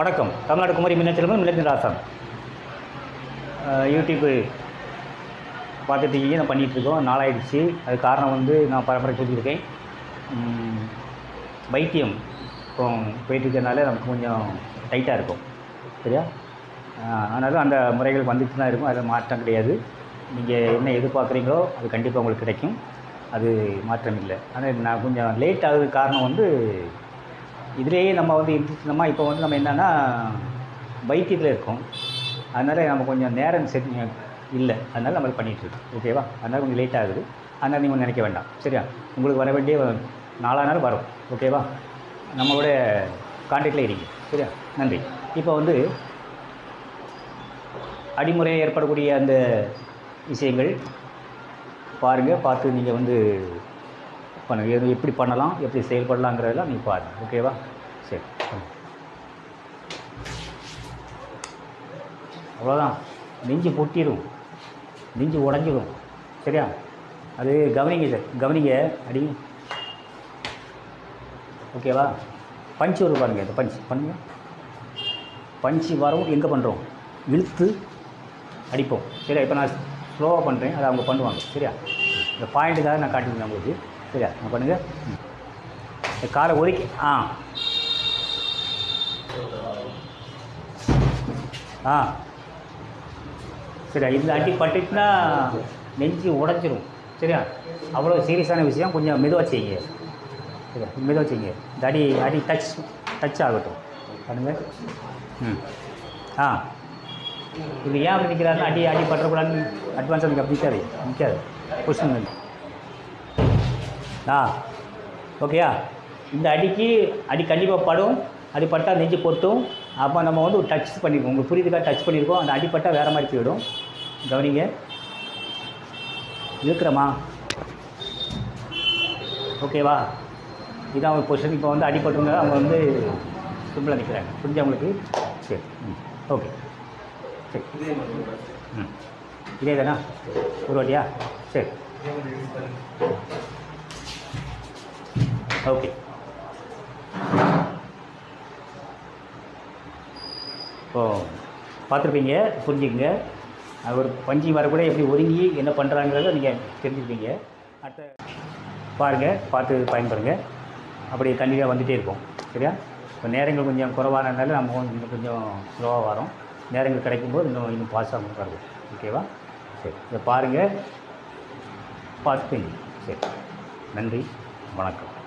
வணக்கம். தமிழ்நாடு குமரி மின்னச்செல்வன் மில்லத்தின் யூடியூப்பு பார்த்துட்டு நான் பண்ணிகிட்ருக்கோம் நாளாயிடுச்சு. அது காரணம் வந்து நான் பரம்பரை சொல்லியிருக்கேன் வைத்தியம் இப்போ போயிட்டுருக்கனால நமக்கு கொஞ்சம் டைட்டாக இருக்கும். சரியா? ஆனாலும் அந்த முறைகள் வந்துட்டு தான் இருக்கும். அதில் மாற்றம் கிடையாது. நீங்கள் என்ன எதிர்பார்க்குறீங்களோ அது கண்டிப்பாக உங்களுக்கு கிடைக்கும். அது மாற்றம் இல்லை. ஆனால் நான் கொஞ்சம் லேட் ஆகுது காரணம் வந்து இதுலேயே நம்ம வந்து இருந்துச்சுனோமா இப்போ வந்து நம்ம என்னென்னா வைத்தியத்தில் இருக்கோம். அதனால் நம்ம கொஞ்சம் நேரம் செட் இல்லை. அதனால் நம்ம பண்ணிகிட்ருக்கோம் ஓகேவா அதனால் கொஞ்சம் லேட் ஆகுது. அதனால் நீங்கள் நினைக்க வேண்டாம். சரியா? உங்களுக்கு வர வேண்டிய நாலா நாள் வரும் ஓகேவா நம்மளோட கான்டாக்டில் இருங்க. சரியா? நன்றி. இப்போ வந்து அடிமுறை ஏற்படக்கூடிய அந்த விஷயங்கள் பாருங்கள் பார்த்து நீங்கள் வந்து பண்ணுங்க எது எப்படி பண்ணலாம் எப்படி செயல்படலாங்கிறதெல்லாம் நீ பாருங்கள் ஓகேவா சரி. ம். அவ்வளோதான் நெஞ்சு பொட்டிடும் நெஞ்சு உடஞ்சிடும் சரியா? அது கவனிங்க சார் கவனிங்க. அடி. ஓகேவா பஞ்சு வரும் பாருங்க. இந்த பஞ்சு. பண்ணுங்க. பஞ்சு வரவும் எங்கே பண்ணுறோம் இழுத்து அடிப்போம். சரியா? இப்போ நான் ஸ்லோவாக பண்ணுறேன் அதை அவங்க பண்ணுவாங்க. சரியா? இந்த பாயிண்ட்டுக்காக நான் காட்டியிருந்தேன் உங்களுக்கு. சரியா? நான் பண்ணுங்கள் ம். இந்த காலை ஒதுக்கி ஆ. ஆ. சரியா? இந்த அடி பட்டுச்சுன்னா நெஞ்சு உடஞ்சிரும். சரியா? அவ்வளோ சீரியஸான விஷயம். கொஞ்சம் மெதுவாக செய்யுங்க. சரியா? மெதுவாக செய்யுங்க. இந்த அடி அடி டச் டச் ஆகட்டும். பண்ணுங்க ம். ஆ. இது ஏன் அப்படி நிற்கிறாருன்னா அடி அடி பற்றக்கூடாதுன்னு அட்வான்ஸ் எனக்கு அப்படி நிற்காது நிற்காது கொஸ்டின் ஆ ஓகேயா? இந்த அடிக்கு அடி கண்டிப்பாக படும். அடி பட்டால் நெஞ்சு பொட்டும். அப்போ நம்ம வந்து டச் பண்ணியிருக்கோம் உங்களுக்கு புரியுதுக்காக டச் பண்ணியிருக்கோம். அந்த அடிப்பட்டால் வேறு மாதிரி போயிடும். கவனிங்க. இருக்கிறமா ஓகேவா? இதான் அவங்க பொசிஷன் இப்போ வந்து அடிபட்டுங்க அவங்க வந்து சிம்பிளாக நிற்கிறாங்க புரிஞ்சா அவங்களுக்கு சரி. ம். ஓகே. சரி. ம். இதே தானா ஒரு வாட்டியா? சரி. ஓகே ஓ பார்த்துருப்பீங்க புரிஞ்சுக்கங்க. அவர் ஒரு பஞ்சு வரக்கூட எப்படி ஒதுங்கி என்ன பண்ணுறாங்கிறத நீங்கள் தெரிஞ்சுப்பீங்க. அடுத்த பாருங்கள் பார்த்து பயன்படுங்க. அப்படி கண்டிப்பாக வந்துகிட்டே இருக்கும் சரியா? இப்போ நேரங்கள் கொஞ்சம் குறவானதுனால நம்ம இன்னும் கொஞ்சம் ஸ்லோவாக வரும். நேரங்கள் கிடைக்கும்போது இன்னும் இன்னும் பாஸாக வருவோம் ஓகேவா சரி. இதை பாருங்கள் பார்த்துப்பீங்க. சரி. நன்றி. வணக்கம்.